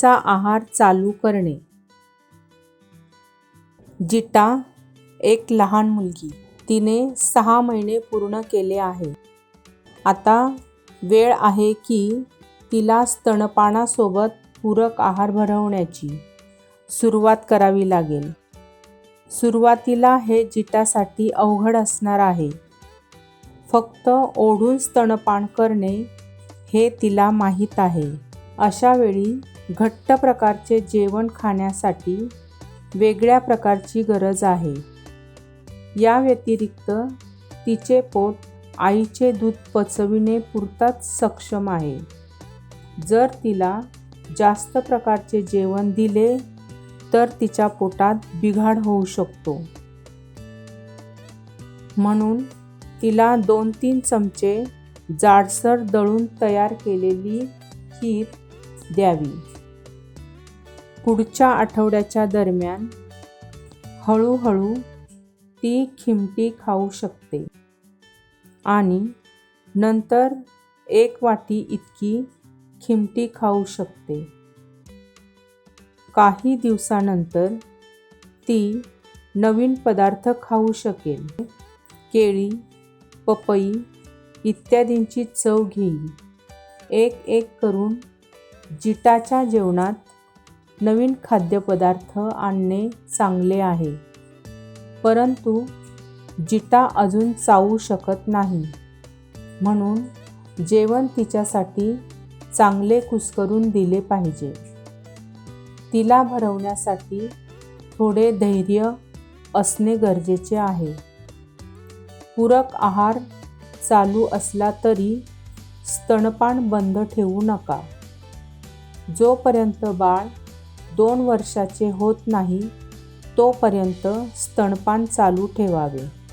चा आहार चालू करणे. जिटा एक लहान मुलगी तिने सहा महिने पूर्ण केले आहे. आता वेळ आहे की तिला स्तनपानासोबत पूरक आहार भरवण्याची सुरुवात करावी लागेल. सुरुवातीला हे जिटासाठी अवघड असणार आहे. फक्त ओढून स्तनपान करणे हे तिला माहीत आहे. अशा वेळी घट्ट प्रकारचे जेवण खाण्यासाठी वेगळ्या प्रकारची गरज आहे. या व्यतिरिक्त तिचे पोट आईचे दूध पचविणे पुरताच सक्षम आहे. जर तिला जास्त प्रकारचे जेवण दिले तर तिच्या पोटात बिघाड होऊ शकतो. म्हणून तिला दोन तीन चमचे जाडसर दळून तयार केलेली खीर द्यावी. पुढच्या आठवड्याच्या दरम्यान हळूहळू ती खिमटी खाऊ शकते. आणि नंतर एक वाटी इतकी खिमटी खाऊ शकते. काही दिवसानंतर ती नवीन पदार्थ खाऊ शकेल. केळी पपई इत्यादींची चव घेईल एक एक करून जिटाच्या जेवणात नवीन खाद्यपदार्थ आणणे चांगले आहे. परंतु जिटा अजून चावू शकत नाही. म्हणून जेवण तिच्यासाठी चांगले कुस्करून दिले पाहिजे. तिला भरवण्यासाठी थोडे धैर्य असणे गरजेचे आहे. पूरक आहार चालू असला तरी स्तनपान बंद ठेवू नका. जोपर्यंत बाळ दोन वर्षाचे होत नाही तोपर्यंत स्तनपान चालू ठेवावे.